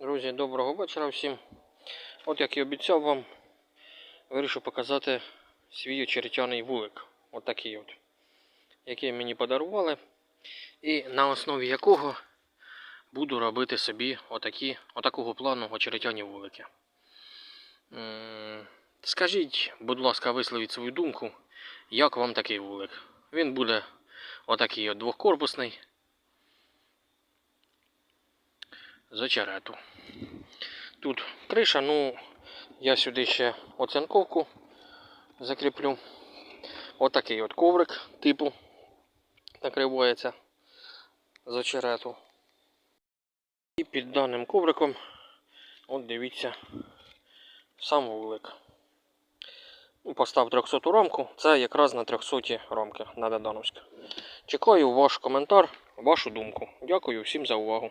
Друзі, доброго вечора всім. От як і обіцяв вам, вирішив показати свій очеретяний вулик. От такий от. Який мені подарували. І на основі якого буду робити собі отакі, отакого плану очеретяні вулики. Скажіть, будь ласка, висловіть свою думку, як вам такий вулик? Він буде отакий от двохкорпусний. З очерету. Тут криша, ну я сюди ще оцинковку закріплю. Отакий от коврик типу накривається з очерету. І під даним ковриком, от дивіться, сам вулик. Ну, Постав 300 рамку, це якраз на 300 рамки на Додановська. Чекаю ваш коментар, вашу думку. Дякую всім за увагу.